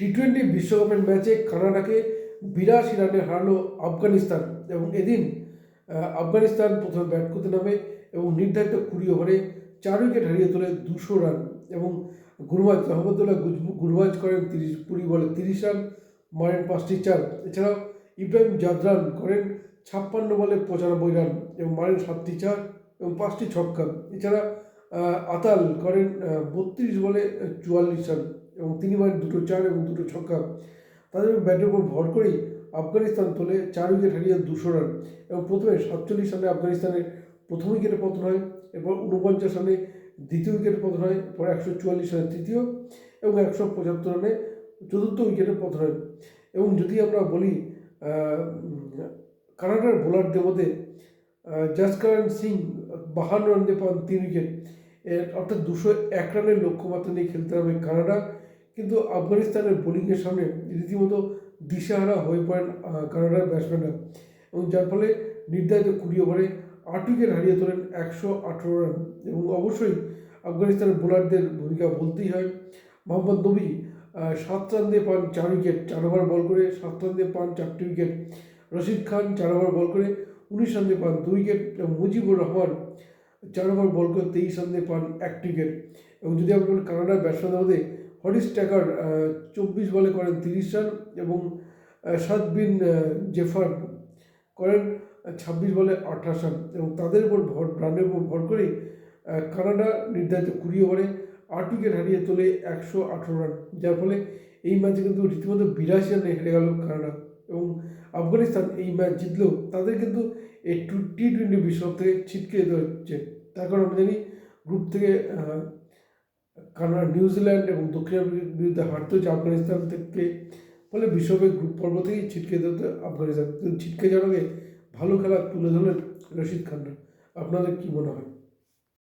T twenty বিশ্বকাপের ম্যাচে কানাডাকে বিরাশি রানে হারালো আফগানিস্তান এবং এদিন আফগানিস্তান প্রথমে ব্যাট করতে নামে এবং নির্ধারিত কুড়ি ওভারে চার উইকেট হারিয়ে তোলে দুশো রান এবং গুরবাজ রহমতুল্লাহ গুরবাজ করেন তিরিশ, কুড়ি বলে তিরিশ রান, মারেন পাঁচটি চার। এছাড়াও ইব্রাহিম জাদরান করেন ছাপ্পান্ন বলে পঁচানব্বই রান এবং মারেন সাতটি চার এবং পাঁচটি ছক্কা। এছাড়া আতাল করেন বত্রিশ বলে চুয়াল্লিশ রান। এবং তিনি মারেন দুটো চার এবং দুটো ছক্কা। তাদের ব্যাটের উপর ভর করেই আফগানিস্তান তোলে চার উইকেট হারিয়ে দুশো রান এবং প্রথমে সাতচল্লিশ সালে আফগানিস্তানের প্রথম উইকেটে পতন হয়, এরপর উনপঞ্চাশ সালে দ্বিতীয় উইকেটে পতন হয় পরে একশো চুয়াল্লিশ সালে তৃতীয় এবং একশো পঁচাত্তর রানে চতুর্থ উইকেটে পতন হয়। এবং যদি আমরা বলি কানাডার বোলারদের মধ্যে জাসকারণ সিং বাহান্ন রান দিয়ে পান তিন উইকেট। অর্থাৎ দুশো এক রানের লক্ষ্যমাত্রা নিয়ে খেলতে হবে কানাডা। কিন্তু আফগানিস্তানের বোলিংয়ের সামনে রীতিমতো দিশাহারা হয়ে পড়েন কানাডার ব্যাটসম্যানরা। এবং যার ফলে নির্ধারিত কুড়ি ওভারে আট উইকেট হারিয়ে তোলেন একশো আঠেরো রান। এবং অবশ্যই আফগানিস্তানের বোলারদের ভূমিকা বলতেই হয়। মোহাম্মদ নবী সাত রান দিয়ে পান চার উইকেট, চার ওভার বল করে সাত রান দিয়ে পান চারটি উইকেট। রশিদ খান, চার ওভার বল করে উনিশ রান দিয়ে পান দুই উইকেট। মুজিবুর রহমান, চার ওভার বল করে তেইশ রান দিয়ে পান একটি উইকেট। এবং যদি বলি কানাডার ব্যাটসম্যানদের মধ্যে হরিস ট্যাকার চব্বিশ বলে করেন তিরিশ রান এবং আহ, সাদ বিন জেফার করেন ছাব্বিশ বলে আঠাশ রান এবং তাদের উপর ভর রানের উপর ভর করে কানাডা নির্ধারিত কুড়ি ওভারে আট উইকেট হারিয়ে তোলে একশো আঠেরো রান। যার ফলে এই ম্যাচে কিন্তু রীতিমতো বিরাশি রানে হেরে গেল কানাডা এবং আফগানিস্তান এই ম্যাচ জিতলেও তাদের কিন্তু এই টি টোয়েন্টি বিশ্বকাপ থেকে ছিটকে যেতে হচ্ছে। তার কারণ আমরা জানি গ্রুপ থেকে কানাডা নিউজিল্যান্ড এবং দক্ষিণ আফ্রিকার বিরুদ্ধে হারতে হচ্ছে আফগানিস্তান থেকে ফলে বিশ্বকাপের গ্রুপ পর্ব থেকেই ছিটকে যেতে আফগানিস্তান। কিন্তু ছিটকে যাওয়ার আগে ভালো খেলা তুলে ধরলেন রশিদ খান্না। আপনাদের কী মনে হয়?